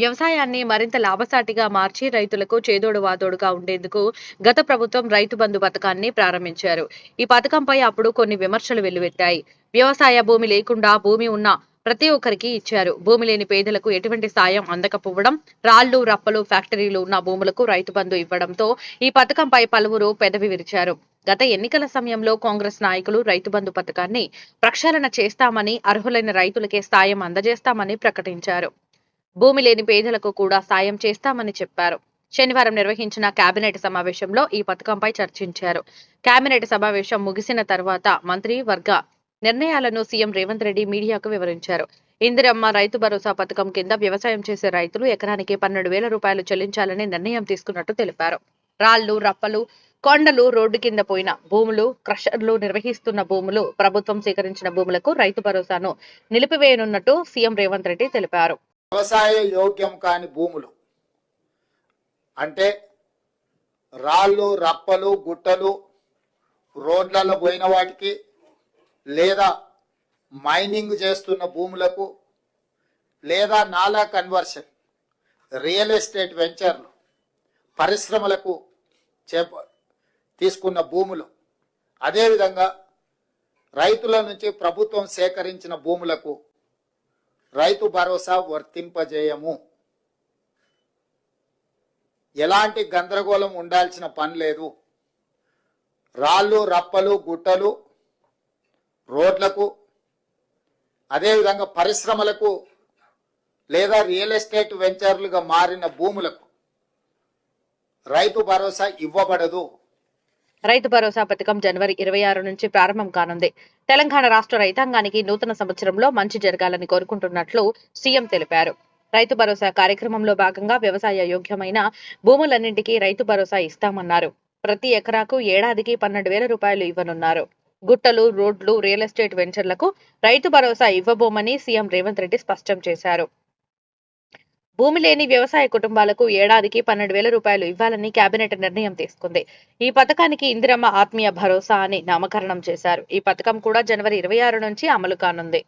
వ్యవసాయాన్ని మరింత లాభసాటిగా మార్చి రైతులకు చేదోడు వాదోడుగా ఉండేందుకు గత ప్రభుత్వం రైతు బంధు పథకాన్ని ప్రారంభించారు. ఈ పథకంపై అప్పుడు కొన్ని విమర్శలు వెల్లువెత్తాయి. వ్యవసాయ భూమి లేకుండా భూమి ఉన్న ప్రతి ఒక్కరికి ఇచ్చారు. భూమి లేని పేదలకు ఎటువంటి సాయం అందకపోవడం రాళ్ళు రప్పలు ఫ్యాక్టరీలు ఉన్న భూములకు రైతు బంధు ఇవ్వడంతో ఈ పథకంపై పలువురు పెదవి విరిచారు. గత ఎన్నికల సమయంలో కాంగ్రెస్ నాయకులు రైతు బంధు పథకాన్ని ప్రక్షాళన చేస్తామని అర్హులైన రైతులకే సాయం అందజేస్తామని ప్రకటించారు. భూమి లేని పేదలకు కూడా సాయం చేస్తామని చెప్పారు. శనివారం నిర్వహించిన కేబినెట్ సమావేశంలో ఈ పథకంపై చర్చించారు. కేబినెట్ సమావేశం ముగిసిన తర్వాత మంత్రి వర్గ నిర్ణయాలను సీఎం రేవంత్ రెడ్డి మీడియాకు వివరించారు. ఇందిరమ్మ రైతు భరోసా పథకం కింద వ్యవసాయం చేసే రైతులు ఎకరానికి పన్నెండు వేల రూపాయలు చెల్లించాలని నిర్ణయం తీసుకున్నట్టు తెలిపారు. రాళ్ళు రప్పలు కొండలు రోడ్డు కింద పోయిన భూములు క్రషర్లు నిర్వహిస్తున్న భూములు ప్రభుత్వం సేకరించిన భూములకు రైతు భరోసాను నిలిపివేయనున్నట్టు సీఎం రేవంత్ రెడ్డి తెలిపారు. వ్యవసాయ యోగ్యం కాని భూములు. అంటే రాళ్ళు రప్పలు గుట్టలు రోడ్లలో పోయిన వాటికి లేదా మైనింగ్ చేస్తున్న భూములకు లేదా నాలా కన్వర్షన్ రియల్ ఎస్టేట్ వెంచర్లు పరిశ్రమలకు చేప తీసుకున్న భూములు. అదేవిధంగా రైతుల నుంచి ప్రభుత్వం సేకరించిన భూములకు రైతు భరోసా వర్తింపజేయము. ఎలాంటి గందరగోళం ఉండాల్సిన పని లేదు. రాళ్ళు రప్పలు గుట్టలు రోడ్లకు అదేవిధంగా పరిశ్రమలకు లేదా రియల్ ఎస్టేట్ వెంచర్లుగా మారిన భూములకు రైతు భరోసా ఇవ్వబడదు. రైతు భరోసా పథకం జనవరి ఇరవై ఆరు నుంచి ప్రారంభం కానుంది. తెలంగాణ రాష్ట్ర రైతాంగానికి నూతన సంవత్సరంలో మంచి జరగాలని కోరుకుంటున్నట్లు సీఎం తెలిపారు. రైతు భరోసా కార్యక్రమంలో భాగంగా వ్యవసాయ యోగ్యమైన భూములన్నింటికీ రైతు భరోసా ఇస్తామన్నారు. ప్రతి ఎకరాకు ఏడాదికి పన్నెండు వేల రూపాయలు ఇవ్వనున్నారు. గుట్టలు రోడ్లు real estate వెంచర్లకు Rythu Bharosa ఇవ్వబోమని CM Revanth Reddy స్పష్టం చేశారు. భూమి లేని వ్యవసాయ కుటుంబాలకు ఏడాదికి పన్నెండు వేల రూపాయలు ఇవ్వాలని కేబినెట్ నిర్ణయం తీసుకుంది. ఈ పథకానికి ఇందిరమ్మ ఆత్మీయ భరోసా అని నామకరణం చేశారు. ఈ పథకం కూడా జనవరి ఇరవై ఆరు నుంచి అమలు కానుంది.